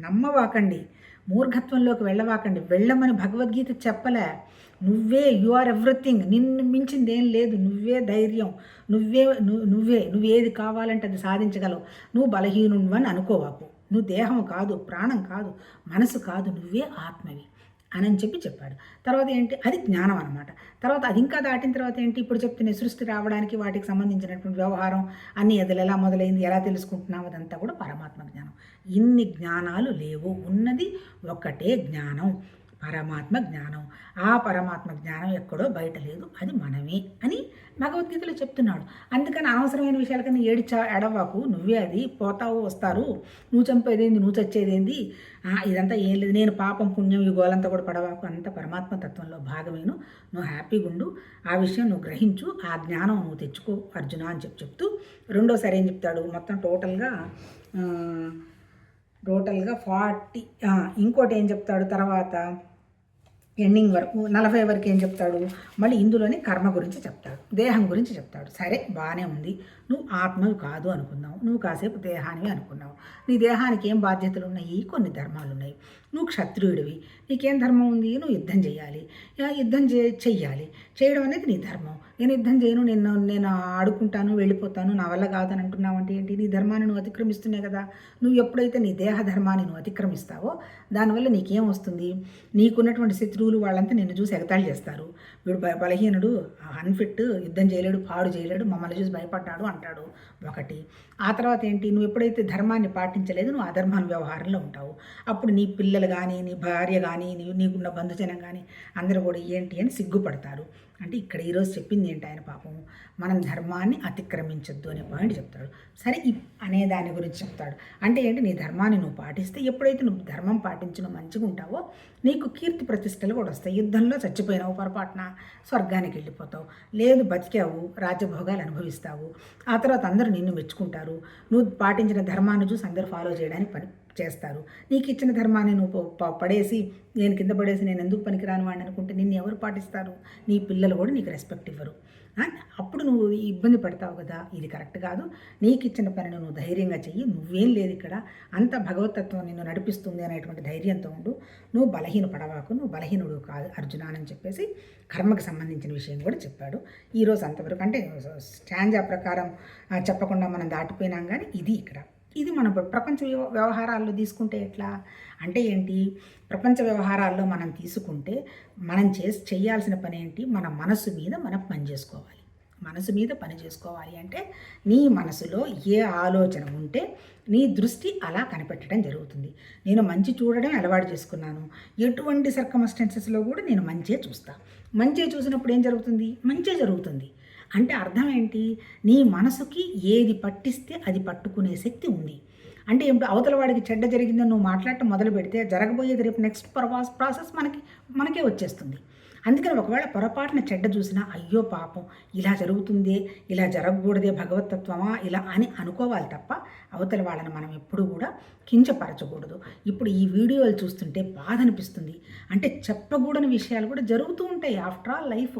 నమ్మవాకండి. మూర్ఘత్వంలోకి వెళ్ళవాకండి. వెళ్ళమని భగవద్గీత చెప్పలే. నువ్వే యు ఆర్ ఎవ్రీథింగ్ నిన్ను మించింది ఏం లేదు. నువ్వే ధైర్యం. నువ్వే ను- నువ్వే నువ్వేది కావాలంటే అది సాధించగలవు. నువ్వు బలహీనుడు అని అనుకోవాకు. నువ్వు దేహం కాదు ప్రాణం కాదు మనసు కాదు. నువ్వే ఆత్మవి. అని చెప్పి చెప్పాడు. తర్వాత ఏంటి? అది జ్ఞానం అనమాట తర్వాత అది ఇంకా దాటిన తర్వాత ఏంటి? ఇప్పుడు చెప్తున్న సృష్టి రావడానికి వాటికి సంబంధించినటువంటి వ్యవహారం అన్ని ఎదలు ఎలా మొదలైంది ఎలా తెలుసుకుంటున్నాం అదంతా కూడా పరమాత్మ జ్ఞానం. ఇన్ని జ్ఞానాలు లేవు. ఉన్నది ఒక్కటే జ్ఞానం. పరమాత్మ జ్ఞానం. ఆ పరమాత్మ జ్ఞానం ఎక్కడో బయట లేదు. అది మనమే అని భగవద్గీతలో చెప్తున్నాడు. అందుకని అనవసరమైన విషయాలకన్నా ఏడిచా ఎడవాకు నువ్వే అది పోతావు వస్తారు. నువ్వు చంపేదేంది నువ్వు చచ్చేదేంది? ఇదంతా ఏం లేదు. నేను పాపం పుణ్యం ఈ గోలంతా కూడా పడవాకు. అంత పరమాత్మ తత్వంలో భాగమేను. నువ్వు హ్యాపీగా ఉండు ఆ విషయం నువ్వు గ్రహించు. ఆ జ్ఞానం నువ్వు తెచ్చుకో అర్జున అని చెప్పి చెప్తూ రెండోసారి ఏం చెప్తాడు? మొత్తం టోటల్గా టోటల్గా ఫార్టీ ఇంకోటి ఏం చెప్తాడు తర్వాత? ఎండింగ్ వరకు నలభై వరకు ఏం చెప్తాడు? మళ్ళీ ఇందులోనే కర్మ గురించి చెప్తాడు దేహం గురించి చెప్తాడు. సరే బాగానే ఉంది. నువ్వు ఆత్మవి కాదు అనుకున్నావు. నువ్వు కాసేపు దేహానివి అనుకున్నావు. నీ దేహానికి ఏం బాధ్యతలు ఉన్నాయి? కొన్ని ధర్మాలు ఉన్నాయి. నువ్వు క్షత్రియుడివి నీకేం ధర్మం ఉంది? నువ్వు యుద్ధం చేయాలి. యుద్ధం చే చెయ్యాలి. చేయడం అనేది నీ ధర్మం. నేను యుద్ధం చేయను నేను నేను ఆడుకుంటాను వెళ్ళిపోతాను నా వల్ల కాదని అంటున్నావు అంటే ఏంటి? నీ ధర్మాన్ని నువ్వు అతిక్రమిస్తున్నాయి కదా. నువ్వు ఎప్పుడైతే నీ దేహ ధర్మాన్ని నువ్వు అతిక్రమిస్తావో దానివల్ల నీకేం వస్తుంది? నీకున్నటువంటి శత్రువులు వాళ్ళంతా నిన్ను చూసి ఎగతాళి చేస్తారు. వీడు బలహీనుడు అన్ఫిట్ యుద్ధం చేయలేడు పాడు చేయలేడు మమ్మల్ని చూసి భయపడ్డాడు అంటాడు ఒకటి. ఆ తర్వాత ఏంటి? నువ్వు ఎప్పుడైతే ధర్మాన్ని పాటించలేదు నువ్వు అధర్మాన్ని వ్యవహారంలో ఉంటావు. అప్పుడు నీ పిల్లలు పిల్లలు కానీ నీ భార్య కానీ నీ నీకున్న బంధుజనం కానీ అందరూ కూడా ఏంటి అని సిగ్గుపడతారు. అంటే ఇక్కడ ఈరోజు చెప్పింది ఏంటి ఆయన పాపం? మనం ధర్మాన్ని అతిక్రమించొద్దు అనే పాయింట్ చెప్తాడు. సరే అనే దాని గురించి చెప్తాడు. అంటే ఏంటి? నీ ధర్మాన్ని నువ్వు పాటిస్తే ఎప్పుడైతే నువ్వు ధర్మం పాటించిన మంచిగా ఉంటావో నీకు కీర్తి ప్రతిష్టలు కూడా వస్తాయి. యుద్ధంలో చచ్చిపోయినావు పొరపాటున స్వర్గానికి వెళ్ళిపోతావు. లేదు బతికావు రాజభోగాలు అనుభవిస్తావు. ఆ తర్వాత అందరూ నిన్ను మెచ్చుకుంటారు. నువ్వు పాటించిన ధర్మాన్ని చూసి అందరూ ఫాలో చేయడానికి పని చేస్తారు. నీకు ఇచ్చిన ధర్మాన్ని నువ్వు పడేసి నేను కింద పడేసి నేను ఎందుకు పనికిరాను వాడిని అనుకుంటే నిన్ను ఎవరు పాటిస్తారు? నీ పిల్లలు కూడా నీకు రెస్పెక్ట్ ఇవ్వరు. అప్పుడు నువ్వు ఇబ్బంది పడతావు కదా? ఇది కరెక్ట్ కాదు. నీకు ఇచ్చిన పనిని నువ్వు ధైర్యంగా చెయ్యి. నువ్వేం లేదు ఇక్కడ. అంత భగవతత్వం నిన్ను నడిపిస్తుంది అనేటువంటి ధైర్యంతో ఉండు. నువ్వు బలహీన పడవాకు. నువ్వు బలహీనుడు కాదు అర్జున అని చెప్పేసి కర్మకు సంబంధించిన విషయం కూడా చెప్పాడు. ఈరోజు అంతవరకు అంటే స్టాంజా ప్రకారం చెప్పకుండా మనం దాటిపోయినాం కానీ ఇది ఇక్కడ. ఇది మన ప్రపంచ వ్యవ- వ్యవహారాల్లో తీసుకుంటే ఎట్లా? అంటే ఏంటి? ప్రపంచ వ్యవహారాల్లో మనం తీసుకుంటే మనం చేసి చేయాల్సిన పని ఏంటి? మన మనసు మీద మనం పని చేసుకోవాలి. మనసు మీద పని చేసుకోవాలి అంటే నీ మనసులో ఏ ఆలోచన ఉంటే నీ దృష్టి అలా కనిపెట్టడం జరుగుతుంది. నేను మంచి చూడడం అలవాటు చేసుకున్నాను. ఎటువంటి సర్కమస్టెన్సెస్లో కూడా నేను మంచే చూస్తాను మంచే చూసినప్పుడు ఏం జరుగుతుంది? మంచే జరుగుతుంది. అంటే అర్థం ఏంటి నీ మనసుకి ఏది పట్టిస్తే అది పట్టుకునే శక్తి ఉంది. అంటే ఇప్పుడు అవతల వాడికి చెడ్డ జరిగిందని నువ్వు మాట్లాడటం మొదలు పెడితే జరగబోయేది రేపు నెక్స్ట్ ప్రాసెస్ ప్రాసెస్ మనకి మనకే వచ్చేస్తుంది. అందుకని ఒకవేళ పొరపాటున చెడ్డ చూసినా అయ్యో పాపం ఇలా జరుగుతుందే ఇలా జరగకూడదే భగవతత్వమా ఇలా అని అనుకోవాలి తప్ప అవతల వాళ్ళని మనం ఎప్పుడూ కూడా కించపరచకూడదు. ఇప్పుడు ఈ వీడియోలు చూస్తుంటే బాధ అనిపిస్తుంది. అంటే చెప్పకూడని విషయాలు కూడా జరుగుతూ ఉంటాయి. ఆఫ్టర్ ఆల్ లైఫ్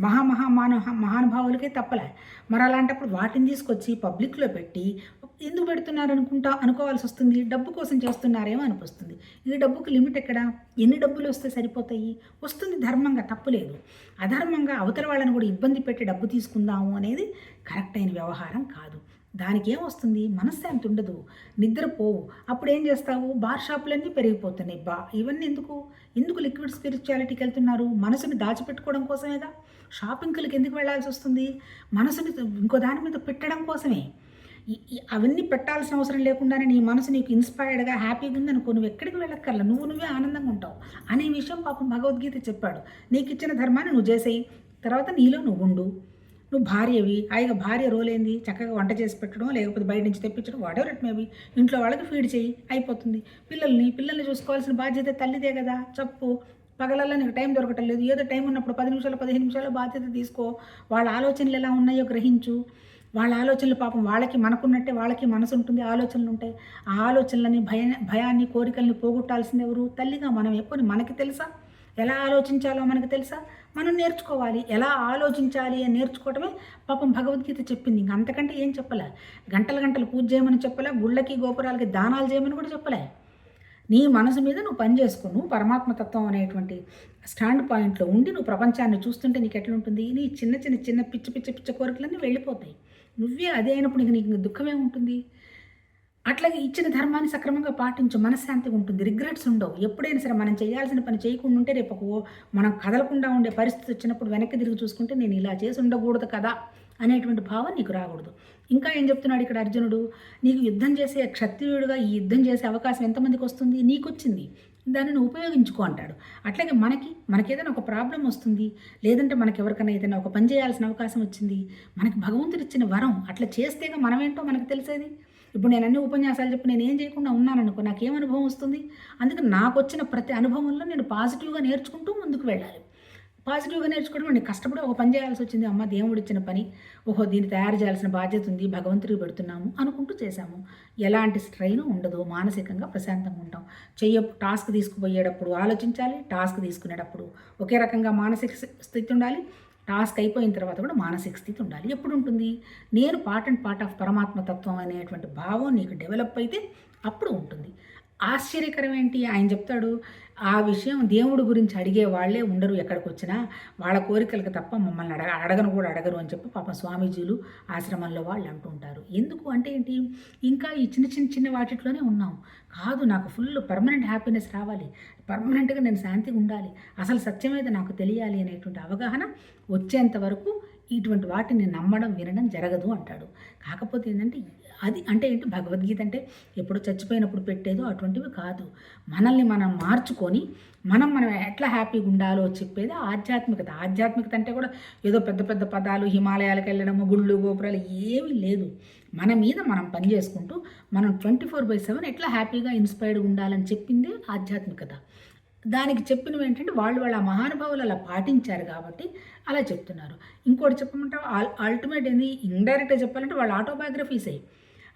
మహామహా మాన మహానుభావులకే తప్పలే. మరి అలాంటప్పుడు వాటిని తీసుకొచ్చి పబ్లిక్లో పెట్టి ఎందుకు పెడుతున్నారు అనుకుంటా అనుకోవాల్సి వస్తుంది. డబ్బు కోసం చేస్తున్నారేమో అనిపిస్తుంది. ఈ డబ్బుకి లిమిట్ ఎక్కడ? ఎన్ని డబ్బులు వస్తే సరిపోతాయి? వస్తుంది ధర్మంగా తప్పులేదు అధర్మంగా అవతల వాళ్ళని కూడా ఇబ్బంది పెట్టి డబ్బు తీసుకుందాము అనేది కరెక్ట్ అయిన వ్యవహారం కాదు. దానికి ఏమొస్తుంది మనశ్శాంతి ఉండదు. నిద్రపోవు. అప్పుడు ఏం చేస్తావు? బార్ షాపులన్నీ పెరిగిపోతున్నాయి. బా ఇవన్నీ ఎందుకు? ఎందుకు లిక్విడ్ స్పిరిచువాలిటీకి వెళ్తున్నారు? మనసుని దాచిపెట్టుకోవడం కోసమేగా? షాపింగ్లకు ఎందుకు వెళ్ళాల్సి వస్తుంది? మనసుని ఇంకో దాని మీద పెట్టడం కోసమే. అవన్నీ పెట్టాల్సిన అవసరం లేకుండానే నీ మనసు నీకు ఇన్స్పైర్డ్గా హ్యాపీగా ఉందనుకో నువ్వు ఎక్కడికి వెళ్ళక్కర్లా. నువ్వు నువ్వే ఆనందంగా ఉంటావు. అనే విషయం పాపం భగవద్గీత చెప్పాడు. నీకు ఇచ్చిన ధర్మాన్ని నువ్వు చేసేయి. తర్వాత నీలో నువ్వు ఉండు నువ్వు భార్యవి. హాయిగా భార్య రోల్ ఏంది? చక్కగా వంట చేసి పెట్టడం లేకపోతే బయట నుంచి తెప్పించడం వాడెవర్ ఇట్ మేబీ ఇంట్లో వాళ్ళకి ఫీడ్ చేయి. అయిపోతుంది. పిల్లల్ని పిల్లల్ని చూసుకోవాల్సిన బాధ్యత తల్లిదే కదా. చెప్పు. పగలల్లో నీకు టైం దొరకటం లేదు. ఏదో టైం ఉన్నప్పుడు పది నిమిషాలు పదిహేను నిమిషాలు బాధ్యత తీసుకో. వాళ్ళ ఆలోచనలు ఎలా ఉన్నాయో గ్రహించు. వాళ్ళ ఆలోచనలు పాపం వాళ్ళకి మనకున్నట్టే వాళ్ళకి మనసు ఉంటుంది ఆలోచనలు ఉంటాయి. ఆ ఆలోచనలని భయ భయాన్ని కోరికల్ని పోగొట్టాల్సింది ఎవరు తల్లిగా మనం ఎప్పుడు మనకి తెలుసా? ఎలా ఆలోచించాలో మనకు తెలుసా? మనం నేర్చుకోవాలి. ఎలా ఆలోచించాలి అని నేర్చుకోవటమే పాపం భగవద్గీత చెప్పింది. ఇంక అంతకంటే ఏం చెప్పలే. గంటలు గంటలు పూజ చేయమని చెప్పలే. గుళ్ళకి గోపురాలకి దానాలు చేయమని కూడా చెప్పలే. నీ మనసు మీద నువ్వు పని చేసుకో. నువ్వు పరమాత్మతత్వం అనేటువంటి స్టాండ్ పాయింట్లో ఉండి నువ్వు ప్రపంచాన్ని చూస్తుంటే నీకు ఎట్లుంటుంది? నీ చిన్న చిన్న చిన్న పిచ్చి పిచ్చి పిచ్చ కోరికలన్నీ వెళ్ళిపోతాయి. నువ్వే అదే అయినప్పుడు నీకు నీకు దుఃఖమే ఉంటుంది అట్లాగే ఇచ్చిన ధర్మాన్ని సక్రమంగా పాటించు. మనశ్శాంతిగా ఉంటుంది. రిగ్రెట్స్ ఉండవు. ఎప్పుడైనా సరే మనం చేయాల్సిన పని చేయకుండా ఉంటే రేపు ఓ- మనం కదలకుండా ఉండే పరిస్థితి వచ్చినప్పుడు వెనక్కి తిరిగి చూసుకుంటే నేను ఇలా చేసి ఉండకూడదు కదా అనేటువంటి భావం నీకు రాకూడదు. ఇంకా ఏం చెప్తున్నాడు ఇక్కడ అర్జునుడు? నీకు యుద్ధం చేసే క్షత్రియుడిగా ఈ యుద్ధం చేసే అవకాశం ఎంతమందికి వస్తుంది? నీకు వచ్చింది. దానిని ఉపయోగించుకో అంటాడు. అట్లాగే మనకి మనకేదైనా ఒక ప్రాబ్లం వస్తుంది. లేదంటే మనకి ఎవరికైనా ఏదైనా ఒక పని చేయాల్సిన అవకాశం వచ్చింది. మనకి భగవంతుడు ఇచ్చిన వరం. అట్లా చేస్తేగా మనమేంటో మనకు తెలిసేది? ఇప్పుడు నేను అన్ని ఉపన్యాసాలు చెప్పి నేను ఏం చేయకుండా ఉన్నాను అనుకో నాకేం అనుభవం వస్తుంది? అందుకే నాకు వచ్చిన ప్రతి అనుభవంలో నేను పాజిటివ్గా నేర్చుకుంటూ ముందుకు వెళ్ళాలి. పాజిటివ్గా నేర్చుకోవడం నేను కష్టపడి ఒక పని చేయాల్సి వచ్చింది అమ్మ దేవుడు ఇచ్చిన పని ఓహో దీన్ని తయారు చేయాల్సిన బాధ్యత ఉంది భగవంతుడికి పెడుతున్నాము అనుకుంటూ చేశాము. ఎలాంటి స్ట్రెయిన్ ఉండదు మానసికంగా ప్రశాంతంగా ఉంటాం. చెయ్య టాస్క్ తీసుకుపోయేటప్పుడు ఆలోచించాలి టాస్క్ తీసుకునేటప్పుడు ఒకే రకంగా మానసిక స్థితి ఉండాలి టాస్క్ అయిపోయిన తర్వాత కూడా మానసిక స్థితి ఉండాలి. ఎప్పుడు ఉంటుంది నేను పార్ట్ అండ్ పార్ట్ ఆఫ్ పరమాత్మ తత్వం అనేటువంటి భావం నీకు డెవలప్ అయితే అప్పుడు ఉంటుంది. ఆశ్చర్యకరం ఏంటి? ఆయన చెప్తాడు ఆ విషయం దేవుడి గురించి అడిగే వాళ్ళే ఉండరు ఎక్కడికి వచ్చినా వాళ్ళ కోరికలకు తప్ప మమ్మల్ని అడగ అడగను కూడా అడగరు అని చెప్పి పాప స్వామీజీలు ఆశ్రమంలో వాళ్ళు అంటూ ఉంటారు. ఎందుకు అంటే ఏంటి? ఇంకా ఈ చిన్న చిన్న చిన్న వాటిట్లోనే ఉన్నాం. కాదు నాకు ఫుల్ పర్మనెంట్ హ్యాపీనెస్ రావాలి. పర్మనెంట్గా నేను శాంతిగా ఉండాలి. అసలు సత్యమేది నాకు తెలియాలి అనేటువంటి అవగాహన వచ్చేంత వరకు ఇటువంటి వాటిని నమ్మడం వినడం జరగదు అంటాడు. కాకపోతే ఏంటంటే అది అంటే ఏంటి? భగవద్గీత అంటే ఎప్పుడు చచ్చిపోయినప్పుడు పెట్టేదో అటువంటివి కాదు. మనల్ని మనం మార్చుకొని మనం మనం ఎట్లా హ్యాపీగా ఉండాలో చెప్పేది ఆధ్యాత్మికత. ఆధ్యాత్మికత అంటే కూడా ఏదో పెద్ద పెద్ద పదాలు హిమాలయాలకు వెళ్ళడము గుళ్ళు గోపురాలు ఏమీ లేదు. మన మీద మనం పని చేసుకుంటూ మనం ట్వంటీ ఫోర్ బై సెవెన్ ఎట్లా హ్యాపీగా ఇన్స్పైర్డ్గా ఉండాలని చెప్పింది ఆధ్యాత్మికత. దానికి చెప్పినవి ఏంటంటే వాళ్ళు వాళ్ళ మహానుభావులు అలా పాటించారు కాబట్టి అలా చెప్తున్నారు. ఇంకోటి చెప్పమంటే అల్టిమేట్ ఏంది? ఇండైరెక్ట్గా చెప్పాలంటే వాళ్ళ ఆటోబయోగ్రఫీస్. అయ్యి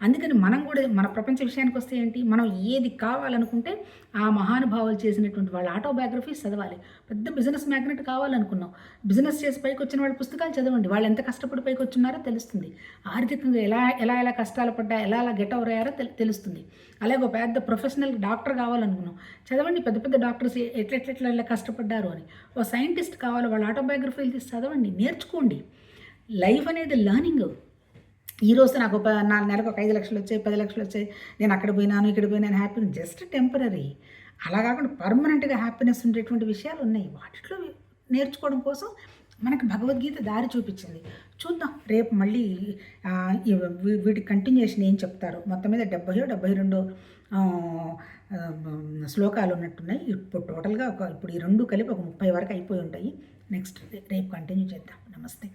అందుకని మనం కూడా మన ప్రపంచ విషయానికి వస్తే ఏంటి? మనం ఏది కావాలనుకుంటే ఆ మహానుభావులు చేసినటువంటి వాళ్ళ ఆటోబయోగ్రఫీస్ చదవాలి. పెద్ద బిజినెస్ మ్యాగ్నెట్ కావాలనుకున్నాం. బిజినెస్ చేసి పైకి వచ్చిన వాళ్ళ పుస్తకాలు చదవండి. వాళ్ళు ఎంత కష్టపడి పైకి వచ్చినారో తెలుస్తుంది. ఆర్థికంగా ఎలా ఎలా ఎలా కష్టాలు పడ్డా ఎలా ఎలా గెట్ అవర్ అయ్యారో తెలుస్తుంది. అలాగే ఒక పెద్ద ప్రొఫెషనల్ డాక్టర్ కావాలనుకున్నాం. చదవండి. పెద్ద పెద్ద డాక్టర్స్ ఎట్లెట్లెట్లా ఎలా కష్టపడ్డారు అని. ఓ సైంటిస్ట్ కావాలి. వాళ్ళ ఆటోబయోగ్రఫీలు తీసి చదవండి. నేర్చుకోండి. లైఫ్ అనేది లర్నింగ్ ఈరోజు నాకు ఒక నాలుగు నెలకు ఒక ఐదు లక్షలు వచ్చాయి పది లక్షలు వచ్చాయి. నేను అక్కడ పోయినాను ఇక్కడ పోయినాను హ్యాపీ జస్ట్ టెంపరీ అలా కాకుండా పర్మనెంట్గా హ్యాపీనెస్ ఉండేటువంటి విషయాలు ఉన్నాయి. వాటిలో నేర్చుకోవడం కోసం మనకి భగవద్గీత దారి చూపించింది. చూద్దాం రేపు మళ్ళీ వీటి కంటిన్యూషన్ ఏం చెప్తారు? మొత్తం మీద డెబ్బై డెబ్బై రెండు శ్లోకాలు ఉన్నట్టున్నాయి. ఇప్పుడు టోటల్గా ఒక ఇప్పుడు ఈ రెండు కలిపి ఒక ముప్పై వరకు అయిపోయి ఉంటాయి. నెక్స్ట్ రేపు కంటిన్యూ చేద్దాం. నమస్తే.